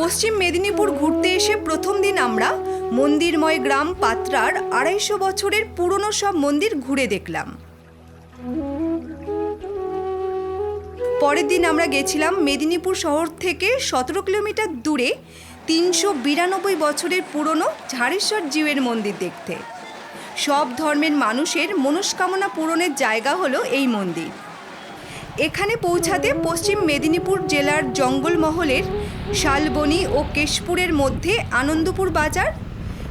পশ্চিম মেদিনীপুর ঘুরতে এসে প্রথম দিন আমরা মন্দিরময় গ্রাম পাত্রার আড়াইশো বছরের পুরনো সব মন্দির ঘুরে দেখলাম। পরের দিন আমরা গেছিলাম মেদিনীপুর শহর থেকে সতেরো কিলোমিটার দূরে তিনশো বিরানব্বই বছরের পুরনো ঝাড়েশ্বর জীবের মন্দির দেখতে। সব ধর্মের মানুষের মনস্কামনা পূরণের জায়গা হলো এই মন্দির। এখানে পৌঁছাতে পশ্চিম মেদিনীপুর জেলার জঙ্গলমহলের শালবনি ও কেশপুরের মধ্যে আনন্দপুর বাজার।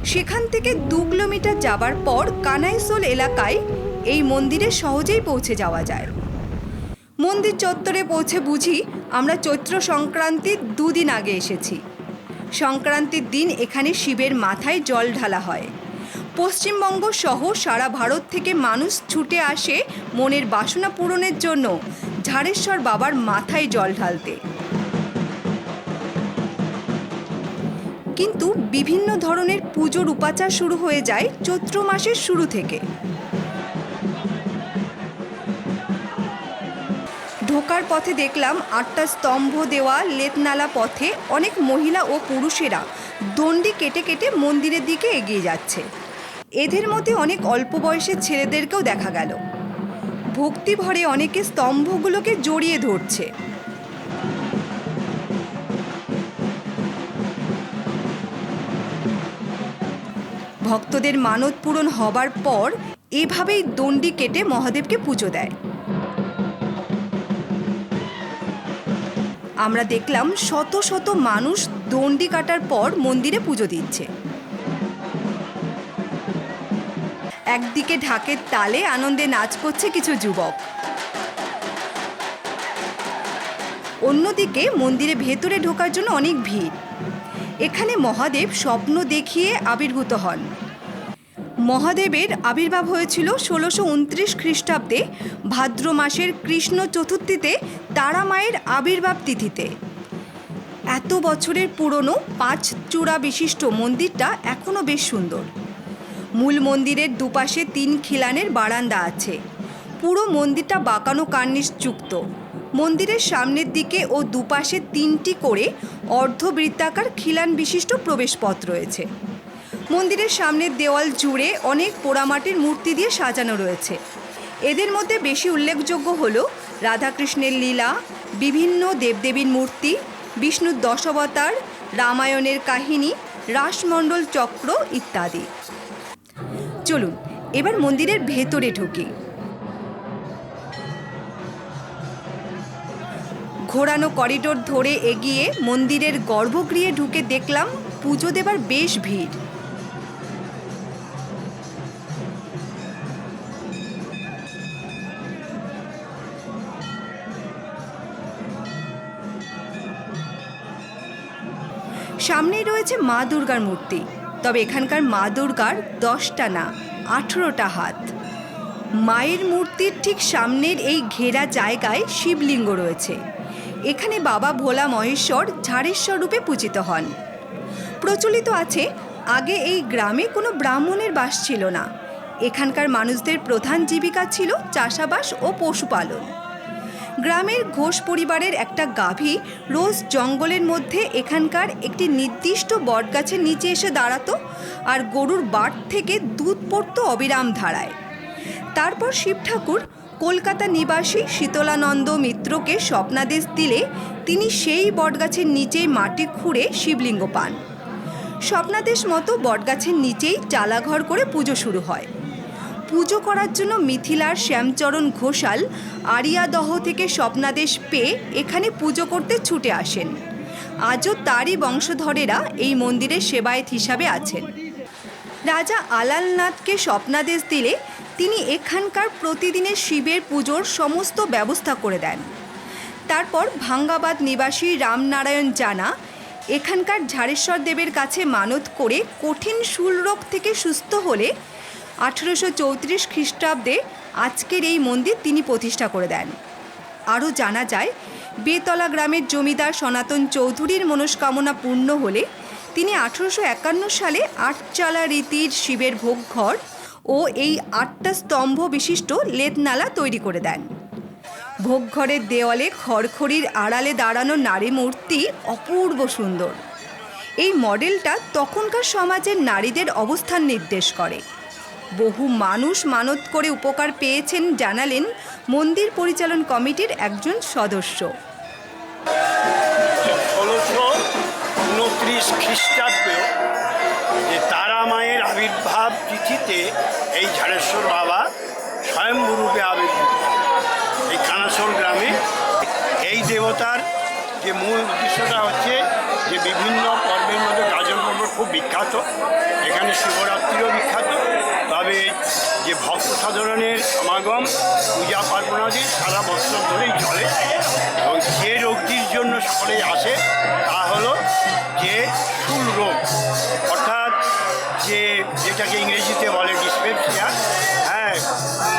সেখান থেকে দু কিলোমিটার যাবার পর কানাইসোল এলাকায় এই মন্দিরে সহজেই পৌঁছে যাওয়া যায়। মন্দির চত্বরে পৌঁছে বুঝি আমরা চৈত্র সংক্রান্তির দুদিন আগে এসেছি। সংক্রান্তির দিন এখানে শিবের মাথায় জল ঢালা হয়। পশ্চিমবঙ্গ সহ সারা ভারত থেকে মানুষ ছুটে আসে মনের বাসনা পূরণের জন্য ঝাড়েশ্বর বাবার মাথায় জল ঢালতে। কিন্তু বিভিন্ন ধরনের পুজোর উপাচার শুরু হয়ে যায় চৈত্র মাসের শুরু থেকে। ঢোকার পথে দেখলাম আটটা স্তম্ভ দেওয়া লেতনালা পথে অনেক মহিলা ও পুরুষেরা দণ্ডি কেটে কেটে মন্দিরের দিকে এগিয়ে যাচ্ছে। এদের মধ্যে অনেক অল্প বয়সের ছেলেদেরকেও দেখা গেল। ভক্তি ভরে অনেকে স্তম্ভগুলোকে জড়িয়ে ধরছে। ভক্তদের মানত পূরণ হবার পর এভাবেই দণ্ডি কেটে মহাদেবকে পুজো দেয়। আমরা দেখলাম শত শত মানুষ দণ্ডি কাটার পর মন্দিরে পুজো দিচ্ছে। একদিকে ঢাকের তালে আনন্দে নাচ করছে কিছু যুবক। অন্যদিকে মন্দিরে ভেতরে ঢোকার জন্য অনেক ভিড়। এখানে মহাদেব স্বপ্ন দেখিয়ে আবির্ভূত হন। মহাদেবের আবির্ভাব হয়েছিল ষোলোশো উনত্রিশ খ্রিস্টাব্দে ভাদ্র মাসের কৃষ্ণ চতুর্থীতে তারা মায়ের আবির্ভাব তিথিতে। এত বছরের পুরনো পাঁচ চূড়া বিশিষ্ট মন্দিরটা এখনও বেশ সুন্দর। মূল মন্দিরের দুপাশে তিন খিলানের বারান্দা আছে। পুরো মন্দিরটা বাঁকানো কার্নিশ যুক্ত। মন্দিরের সামনের দিকে ও দুপাশে তিনটি করে অর্ধবৃত্তাকার খিলান বিশিষ্ট প্রবেশপথ রয়েছে। মন্দিরের সামনের দেওয়াল জুড়ে অনেক পোড়ামাটির মূর্তি দিয়ে সাজানো রয়েছে। এদের মধ্যে বেশি উল্লেখযোগ্য হল রাধাকৃষ্ণের লীলা, বিভিন্ন দেবদেবীর মূর্তি, বিষ্ণুর দশবতার, রামায়ণের কাহিনী, রাসমণ্ডল চক্র ইত্যাদি। চলুন, এবার মন্দিরের ভেতরে ঢুকি। ঘোরানো করিডোর ধরে এগিয়ে মন্দিরের গর্ভগৃহে ঢুকে দেখলাম পুজো দেবার বেশ ভিড়। সামনেই রয়েছে মা দুর্গার মূর্তি, তবে এখানকার মা দুর্গার দশটা না, আঠেরোটা হাত। মায়ের মূর্তির ঠিক সামনের এই ঘেরা জায়গায় শিবলিঙ্গ রয়েছে। এখানে বাবা ভোলা মহেশ্বর ঝাড়েশ্বর রূপে পূজিত হন। প্রচলিত আছে, আগে এই গ্রামে কোনো ব্রাহ্মণের বাস ছিল না। এখানকার মানুষদের প্রধান জীবিকা ছিল চাষাবাস ও পশুপালন। গ্রামের ঘোষ পরিবারের একটা গাভী রোজ জঙ্গলের মধ্যে এখানকার একটি নির্দিষ্ট বটগাছের নিচে এসে দাঁড়াতো আর গরুর বাট থেকে দুধ পড়তো অবিরাম ধারায়। তারপর শিব ঠাকুর কলকাতা নিবাসী শীতলানন্দ মিত্রকে স্বপ্নাদেশ দিলে তিনি সেই বটগাছের নিচেই মাটি খুঁড়ে শিবলিঙ্গ পান। স্বপ্নাদেশ মতো বটগাছের নিচেই চালাঘর করে পুজো শুরু হয়। পুজো করার জন্য মিথিলার শ্যামচরণ ঘোষাল আরিয়াদহ থেকে স্বপ্নাদেশ পেয়ে এখানে পুজো করতে ছুটে আসেন। আজও তারই বংশধরেরা এই মন্দিরের সেবায়েত হিসাবে আছেন। রাজা আলালনাথকে স্বপ্নাদেশ দিলে তিনি এখানকার প্রতিদিনের শিবের পুজোর সমস্ত ব্যবস্থা করে দেন। তারপর ভাঙ্গাবাদ নিবাসী রামনারায়ণ জানা এখানকার ঝাড়েশ্বর দেবের কাছে মানত করে কঠিন রোগ থেকে সুস্থ হলে আঠেরোশো চৌত্রিশ খ্রিস্টাব্দে আজকের এই মন্দির তিনি প্রতিষ্ঠা করে দেন। আরও জানা যায়, বেতলা গ্রামের জমিদার সনাতন চৌধুরীর মনস্কামনা পূর্ণ হলে তিনি আঠেরোশো একান্ন সালে আটচালা রীতির শিবের ভোগঘর ও এই আটটা স্তম্ভ বিশিষ্ট লেতনালা তৈরি করে দেন। ভোগঘরের দেওয়ালে খড়খড়ির আড়ালে দাঁড়ানো নারী মূর্তি অপূর্ব সুন্দর। এই মডেলটা তখনকার সমাজের নারীদের অবস্থান নির্দেশ করে। বহু মানুষ মানত করে উপকার পেয়েছেন জানালেন মন্দির পরিচালন কমিটির একজন সদস্য। খ্রিস্টাব্দে যে তারা মায়ের আবির্ভাব তিথিতে এই ঝাড়েশ্বর বাবা স্বয়ম্ভূরূপে আবির্ভূত। এই কানাসোল গ্রামে এই দেবতার যে মূল উদ্দেশ্যটা হচ্ছে যে বিভিন্ন পর্বের মধ্যে গাজন পর্ব খুব বিখ্যাত। এখানে শিবরাত্রিও বিখ্যাত। তবে যে ভক্ত সাধারণের সমাগম, পূজা পার্বণাদি সারা বছর ধরেই চলে এবং যে রোগটির জন্য সকলেই আসে। যেটাকে ইংরেজিতে বলে ডিসপেপসিয়া হ্যাঁ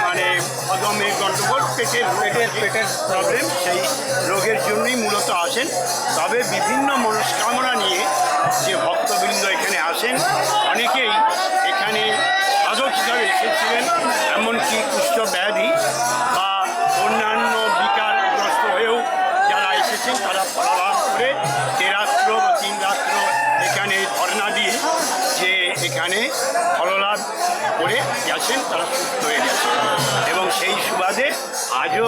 মানে হজমের গণ্ডগোল পেটের পেটের পেটের প্রবলেম সেই রোগের জন্যই মূলত আসেন। তবে বিভিন্ন মনস্কামনা নিয়ে যে ভক্তবৃন্দ এখানে আসেন, অনেকেই এখানে সাধক হিসাবে এসেছিলেন, এমনকি কুষ্ঠ ব্যাধি বা অন্যান্য বিকারগ্রস্ত হয়েও যারা এসেছেন, তারা ফলাভাব তারা সুস্থ হয়ে গেছেন এবং সেই সুবাদে আজও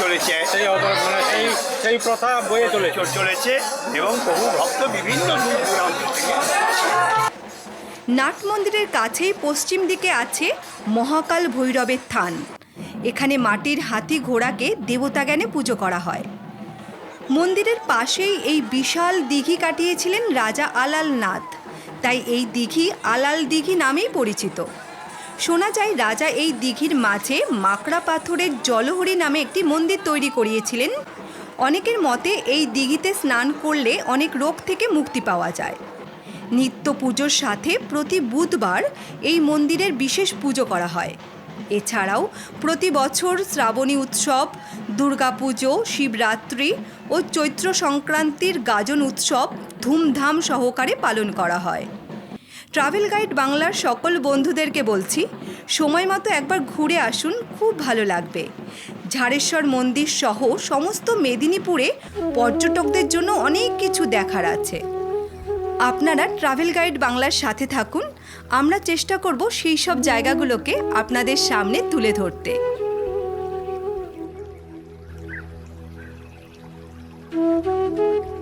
চলেছে। সেই মানে সেই সেই প্রথা বয়ে চলে চলেছে এবং বহু ভক্ত বিভিন্ন দূর দূরান্ত থেকে নাট মন্দিরের কাছেই পশ্চিম দিকে আছে মহাকাল ভৈরবের থান। এখানে মাটির হাতি ঘোড়াকে দেবতা জ্ঞানে পুজো করা হয়। মন্দিরের পাশেই এই বিশাল দিঘি কাটিয়েছিলেন রাজা আলাল নাথ তাই এই দিঘি আলাল দিঘি নামেই পরিচিত। শোনা যায় রাজা এই দিঘির মাঝে মাকড়া পাথরের জলহরি নামে একটি মন্দির তৈরি করিয়েছিলেন। অনেকের মতে এই দিঘিতে স্নান করলে অনেক রোগ থেকে মুক্তি পাওয়া যায়। নিত্য পুজোর সাথে প্রতি বুধবার এই মন্দিরের বিশেষ পুজো করা হয়। এছাড়াও প্রতি বছর শ্রাবণী উৎসব, দুর্গাপুজো, শিবরাত্রি ও চৈত্র সংক্রান্তির গাজন উৎসব ধুমধাম সহকারে পালন করা হয়। ট্রাভেল গাইড বাংলার সকল বন্ধুদেরকে বলছি, সময় মতো একবার ঘুরে আসুন, খুব ভালো লাগবে ঝাড়েশ্বর মন্দির সহ সমস্ত মেদিনীপুরে পর্যটকদের জন্য অনেক কিছু দেখার আছে আপনারা ট্রাভেল গাইড বাংলার সাথে থাকুন, আমরা চেষ্টা করব সেই সব জায়গাগুলোকে আপনাদের সামনে তুলে ধরতে Thank you.